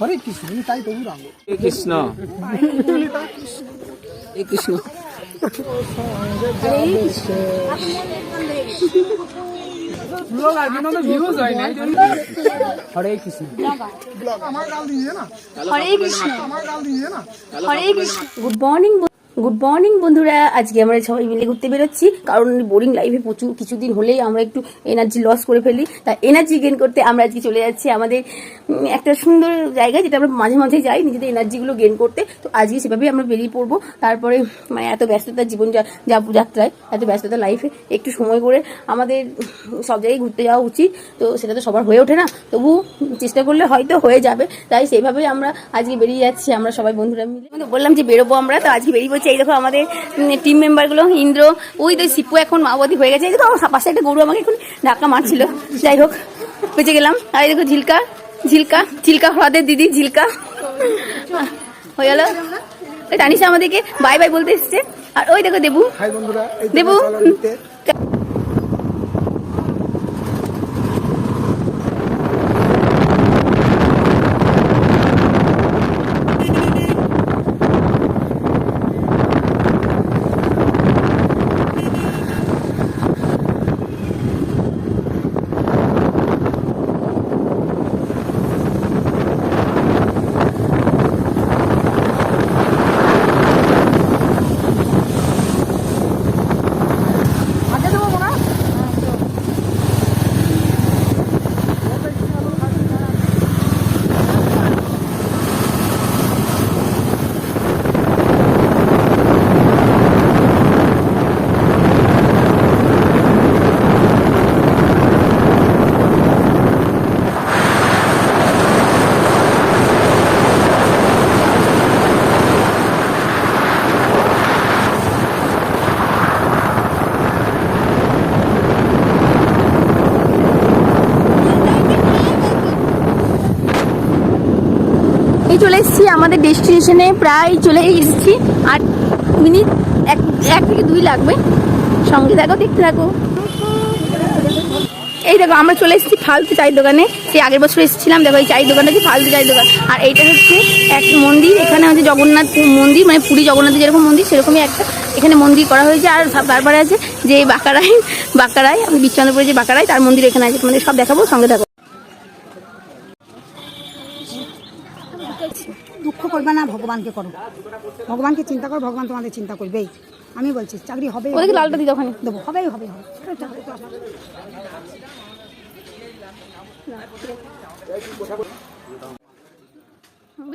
হরে কৃষ্ণ তাই তবু রাম কৃষ্ণ। কৃষ্ণ। হরে কৃষ্ণ। আমার গাল দিয়ে না। হরে কৃষ্ণ। আমার গাল দিয়ে না। Hare Krishna. Good morning good morning বন্ধুরা। আজকে আমরা সবাই মিলে ঘুরতে বেরোচ্ছি। কারণ বোরিং লাইফে প্রচুর কিছুদিন হলেই আমরা একটু এনার্জি লস করে ফেলি। তা এনার্জি গেন করতে আমরা আজকে চলে যাচ্ছি আমাদের একটা সুন্দর জায়গা যেটা আমরা মাঝে মাঝে যাই নিজেদের এনার্জিগুলো গেন করতে। তো আজকে সেভাবেই আমরা বেরিয়ে পড়ব। তারপরে মানে এত ব্যস্ততার জীবন যাত্রায়, এত ব্যস্ততা লাইফে একটু সময় করে আমাদের সব জায়গায় ঘুরতে যাওয়া উচিত। তো সেটা তো সবার হয়ে ওঠে না। তবু চেষ্টা করলে হয়তো হয়ে যাবে। তাই সেইভাবেই আমরা আজকে বেরিয়ে যাচ্ছি। আমরা সবাই বন্ধুরা মিলে। বললাম যে বেরোবো আমরা। তো আজকে বেরিয়ে এই দেখো আমাদের টিম মেম্বারগুলো ইন্দ্র ওই তো সিপু এখন মাওবাদী হয়ে গেছে। এই দেখো আমার পাশে একটা গরু আমাকে এখন ধাক্কা মারছিল। যাই হোক বেঁচে গেলাম। আর এই দেখো ঝিলকা ঝিলকা ঝিলকা হ্রদের দিদি ঝিলকা। হয়ে গেল। টানিসা আমাদেরকে বাই বাই বলতে এসছে। আর ওই দেখো দেবু। দেবু। চলো এসেছি, আমাদের ডেস্টিনেশনে প্রায় চলে এসেছি। আট মিনিট, এক এক থেকে দুই লাগবে। সঙ্গে থাকো, দেখতে থাকো। এই দেখো, আমরা চলে এসেছি ফালতু চায়ের দোকানে। সেই আগের বছর এসেছিলাম, দেখো এই চায়ের দোকানটা হচ্ছে ফালতু চায়ের দোকান। আর এইটা হচ্ছে এক মন্দির, এখানে হচ্ছে জগন্নাথ মন্দির মানে পুরী জগন্নাথের যেরকম মন্দির, সেরকমই একটা এখানে মন্দির করা হয়েছে। আর তারপরে আছে যে বাঁকারাই বাঁকারাই আমি বিশ্বচন্দ্রপুরে যে বাঁকারাই তার মন্দির এখানে আছে। তোমাদের সব দেখাবো, সঙ্গে থাকো। করবে না ভগবানকে করো। ভগবানকে চিন্তা করো ভগবান তোমাদের চিন্তা করবেই। আমি বলছি চাকরি হবে ওদেরকে লালটা দিতে ওখানে। দেবো হবেই হবে হবে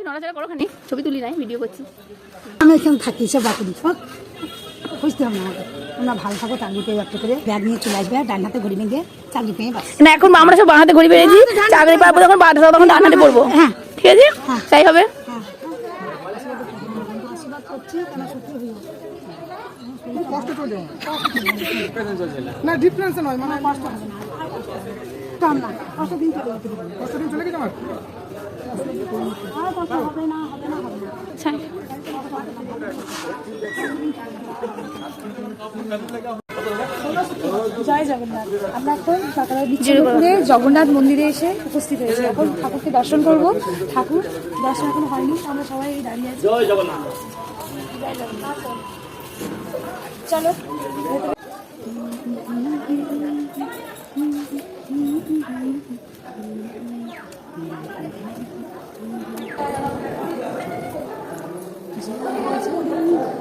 নড়াচড়া করো খানি ছবি তুলি নাই ভিডিও করছি। আমি এখানে থাকি সব হবে আমাকে তোমরা ভালো থাকো চাকরি পেয়ে একটা করে ব্যাগ নিয়ে চলে আসবে ডান হাতে ঘড়ি ভেঙে চাকরি পেয়ে না এখন আমরা সব বাঁ হাতে ঘড়ি পেরেছি চাকরি পাবো তখন বাদ তখন ডান হাতে পড়ব। হ্যাঁ। ঠিক আছে? তাই হবে হ্যাঁ আশীর্বাদ করছি কেন সত্যি হইও কষ্ট না ডিফারেন্স নয় মানে কষ্ট কাম না। কষ্ট দিন চলে কষ্ট দিন চলে গেছে আমার? আর কষ্ট হবে না হবে না হবে না। ছাই। জয় জগন্নাথ। আমরা এখন সকালে জগন্নাথ মন্দিরে এসে উপস্থিত হয়েছি। এখন ঠাকুরকে দর্শন করব। ঠাকুর দর্শন এখন হয়নি আমরা সবাই দাঁড়িয়ে আছি। জয় জগন্নাথ। চলো কৃষ্ণায়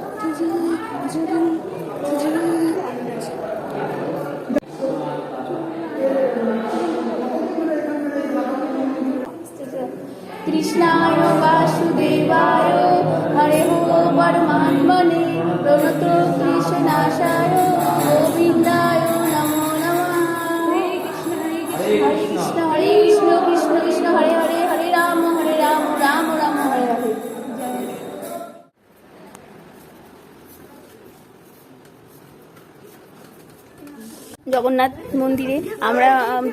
জগন্নাথ মন্দিরে আমরা আম,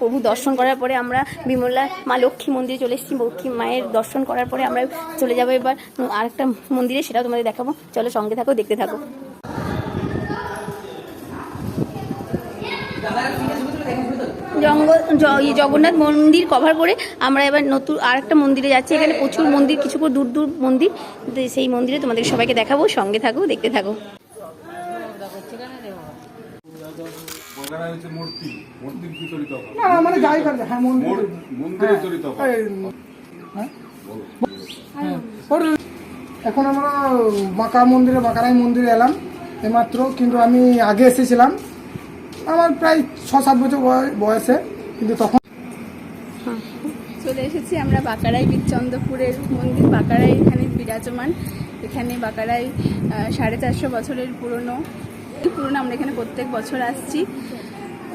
প্রভু দর্শন করার পরে আমরা বিমলা মা লক্ষ্মী মন্দিরে চলে এসেছি। লক্ষ্মী মায়ের দর্শন করার পরে আমরা চলে যাব এবার আরেকটা মন্দিরে সেটাও তোমাদের দেখাবো। চলো সঙ্গে থাকো দেখতে থাকো। জঙ্গল এই জগন্নাথ মন্দির কভার করে আমরা এবার নতুন আর একটা মন্দিরে যাচ্ছি। এখানে প্রচুর মন্দির কিছু দূর দূর মন্দির। সেই মন্দিরে তোমাদের সবাইকে দেখাবো সঙ্গে থাকো দেখতে থাকো। বাংলায় হচ্ছে মূর্তি। মূর্তির বিতরিত না না, মানে যাই করে হ্যাঁ মন্দির। মন্দিরে চরিত হয়। হ্যাঁ? ওর- এখন আমরা বাঁকা মন্দিরে বাঁকারাই মন্দিরে এলাম এইমাত্র কিন্তু আমি আগে এসেছিলাম। আমার প্রায় ছ সাত বছর বয়- বয়সে কিন্তু তখন চলে এসেছি আমরা বাঁকারাই বীরচন্দ্রপুরের মন্দির বাঁকারাই এখানে বিরাজমান। এখানে বাঁকারাই সাড়ে চারশো বছরের পুরনো। পুরনো আমরা এখানে প্রত্যেক বছর আসছি।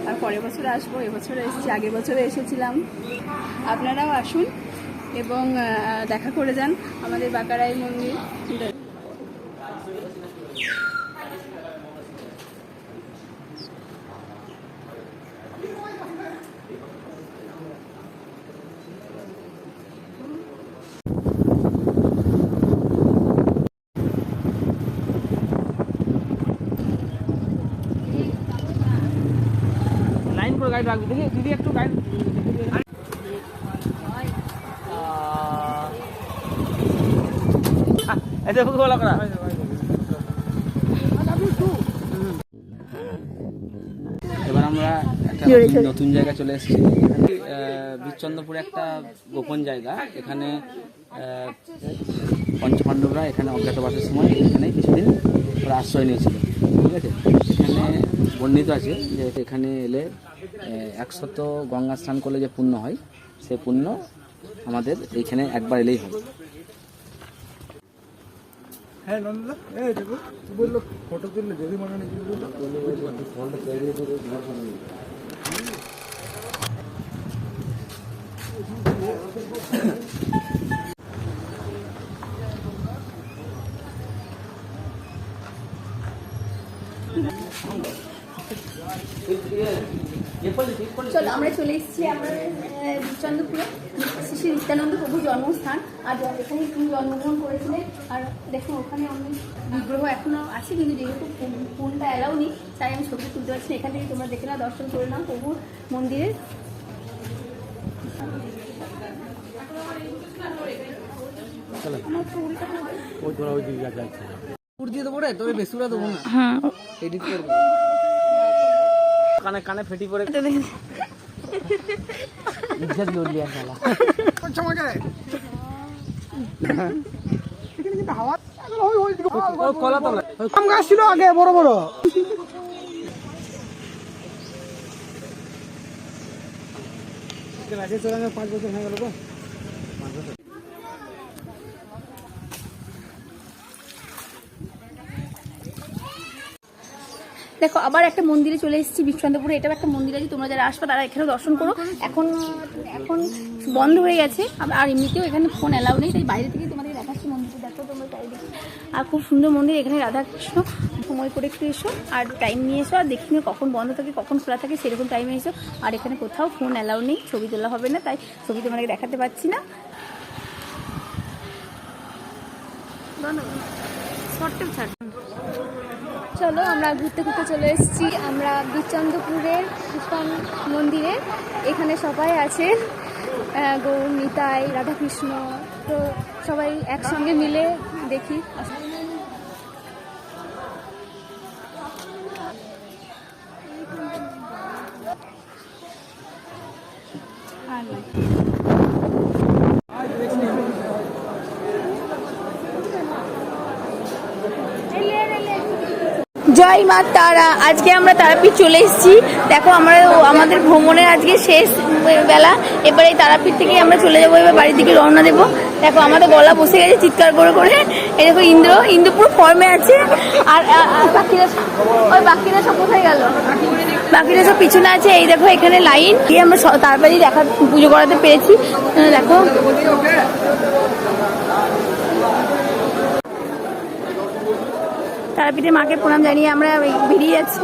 আর পরের বছর আসব এবছর এসেছি, আগের বছরে এসেছিলাম। আপনারাও আসুন এবং দেখা করে যান আমাদের বাঁকারাই মন্দির। এবার আমরা একটা নতুন জায়গায় চলে এসেছি। এখানে বিচ্চন্দ্রপুরে একটা গোপন জায়গা। এখানে পঞ্চপাণ্ডবরা এখানে অজ্ঞাতবাসের সময় এখানে কিছুদিন ওরা আশ্রয় নিয়েছিল। ঠিক আছে? এখানে বর্ণিত আছে যে এখানে এলে একশত গঙ্গা স্নান করলে যে পুণ্য হয়, সে পুণ্য আমাদের এইখানে একবার এলেই হয় হ্যাঁ চলো আমরা চলে এসেছি আমরা চন্দ্রপুরে শ্রী নিত্যানন্দ প্রভু জন্মস্থান। আর এখানে তিনি জন্মগ্রহণ করেছিলেন। আর দেখুন ওখানে অনেক বিগ্রহ এখনও আছে কিন্তু যেহেতু ফোন- ফোনটা অ্যালাউ নেই তাই আমি ছবি তুলতে পারছি না। এখান থেকে তোমরা দেখে না দর্শন করে নাও প্রভুর মন্দিরের কানে কানে ফেটি পড়ে এখানে কিন্তু হাওয়া এখন ওই ওই আম গাছ ছিল পাঁচ বছর হয়ে গেল তো দেখো, আবার একটা মন্দিরে চলে এসেছি বিশ্বন্তপুরে এটাও একটা মন্দির আছে, তোমরা যারা আসবে তারা এখানে দর্শন করো। এখন এখন বন্ধ হয়ে গেছে আর এমনিতেও এখানে ফোন অ্যালাউ নেই, তাই বাইরে থেকে তোমাদের দেখাচ্ছি মন্দিরটা। দেখো তোমরা চারিদিকে। আর খুব সুন্দর মন্দির এখানে রাধাকৃষ্ণ। সময় করে একটু এসো, আর টাইম নিয়ে এসো, আর দেখি কখন বন্ধ থাকে, কখন খোলা থাকে, সেরকম টাইমে এসো। আর এখানে কোথাও ফোন অ্যালাউ নেই, ছবি তোলা হবে না, তাই ছবি তোমাদেরকে দেখাতে পাচ্ছি না। চলো, আমরা ঘুরতে ঘুরতে চলে এসেছি। আমরা বিচন্দ্রপুরের ইস্কন মন্দিরে। এখানে সবাই আছে। গৌর, নিতাই, রাধাকৃষ্ণ। তো সবাই একসঙ্গে মিলে দেখি আর নয়। জয় মা তারা। আজকে আমরা তারাপীঠ চলে এসেছি। দেখো, আমরা আমাদের ভ্রমণের আজকে শেষ বেলা। এবার এই তারাপীঠ থেকে আমরা চলে যাব, এবার বাড়ির দিকে রওনা দেবো। দেখো, আমাদের গলা বসে গেছে চিৎকার করে করে। এই দেখো, ইন্দ্র ইন্দ্র পুরো ফর্মে আছে। আর বাকিরা ওই বাকিরা সব কোথায় গেল? বাকিরা সব পিছনে আছে। এই দেখো, এখানে লাইন। দিয়ে আমরা তাড়াতাড়ি দেখা পুজো করাতে পেরেছি। দেখো। তারাপীঠে মাকে প্রণাম জানিয়ে আমরা বেরিয়ে যাচ্ছি।